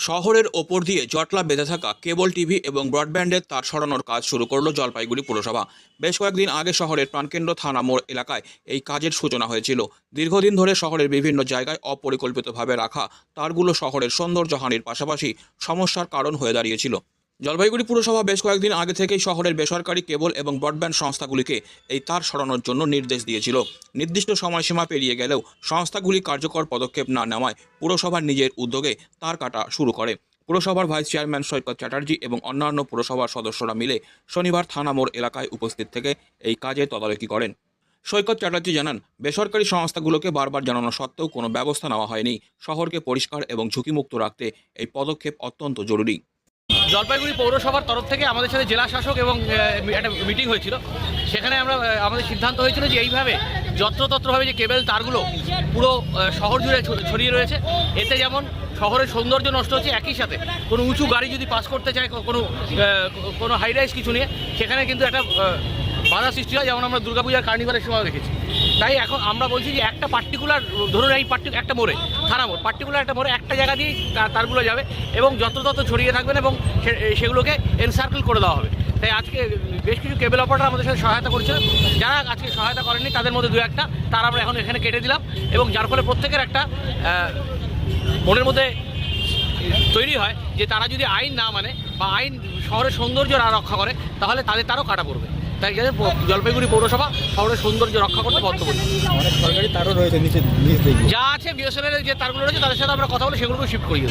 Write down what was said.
শহরের ওপর দিয়ে জটলা বেঁধে থাকা কেবল টিভি এবং ব্রডব্যান্ডের তার সরানোর কাজ শুরু করল জলপাইগুড়ি পুরসভা। বেশ কয়েকদিন আগে শহরের প্রাণকেন্দ্র থানা মোড় এলাকায় এই কাজের সূচনা হয়েছিল। দীর্ঘদিন ধরে শহরের বিভিন্ন জায়গায় অপরিকল্পিতভাবে রাখা তারগুলো শহরের সৌন্দর্যহানির পাশাপাশি সমস্যার কারণ হয়ে দাঁড়িয়েছিল। জলপাইগুড়ি পুরসভা বেশ কয়েকদিন আগে থেকেই শহরের বেসরকারি কেবল এবং ব্রডব্যান্ড সংস্থাগুলিকে এই তার সরানোর জন্য নির্দেশ দিয়েছিল। নির্দিষ্ট সময়সীমা পেরিয়ে গেলেও সংস্থাগুলি কার্যকর পদক্ষেপ না নেওয়ায় পুরসভা নিজের উদ্যোগে তার কাটা শুরু করে। পুরসভার ভাইস চেয়ারম্যান সৈকত চ্যাটার্জি এবং অন্যান্য পুরসভার সদস্যরা মিলে শনিবার থানা মোড় এলাকায় উপস্থিত থেকে এই কাজে তদারকি করেন। সৈকত চ্যাটার্জি জানান, বেসরকারি সংস্থাগুলোকে বারবার জানানো সত্ত্বেও কোনো ব্যবস্থা নেওয়া হয়নি। শহরকে পরিষ্কার এবং ঝুঁকিমুক্ত রাখতে এই পদক্ষেপ অত্যন্ত জরুরি। জলপাইগুড়ি পৌরসভার তরফ থেকে আমাদের সাথে জেলা শাসক এবং একটা মিটিং হয়েছিল। সেখানে আমরা আমাদের সিদ্ধান্ত হয়েছিল যে এইভাবে, যত্রতত্রভাবে যে কেবল তারগুলো পুরো শহর জুড়ে ছড়িয়ে রয়েছে, এতে যেমন শহরের সৌন্দর্য নষ্ট হচ্ছে, একই সাথে কোনো উঁচু গাড়ি যদি পাস করতে চায় কোনো কোনো হাইরাইজ কিছু নিয়ে, সেখানে কিন্তু একটা বাধা সৃষ্টি হয়, যেমন আমরা দুর্গাপূজার কার্নিভালের সময় দেখেছি। তাই এখন আমরা বলছি যে একটা পার্টিকুলার ধরুন এই পার্টি একটা মোড়ে, থানা মোড় পার্টিকুলার একটা মোড়ে একটা জায়গা দিয়েই তার- তারগুলো যাবে এবং যত্রতত্র ছড়িয়ে থাকবেন এবং সেগুলোকে এনসার্কেল করে দেওয়া হবে। তাই আজকে বেশ কিছু কেবল অপারেটর আমাদের সাথে সহায়তা করছে যারা আজকে সহায়তা করেননি, তাদের মধ্যে দু একটা, তার আমরা এখন এখানে কেটে দিলাম এবং যার ফলে প্রত্যেকের একটা মনের মধ্যে তৈরি হয় যে তারা যদি আইন না মানে বা আইন শহরের সৌন্দর্য না রক্ষা করে, তাহলে তাদের তারও কাটা পড়বে। তাই জন্য জলপাইগুড়ি পৌরসভা শহরের সৌন্দর্য রক্ষা করতে বদ্ধপরি অনেক সরকারি তারও রয়েছে নিচে যা আছে বিএসএনএল যে তারগুলো রয়েছে তাদের সাথে আমরা কথা বলে সেগুলোকে শিফট করিয়ে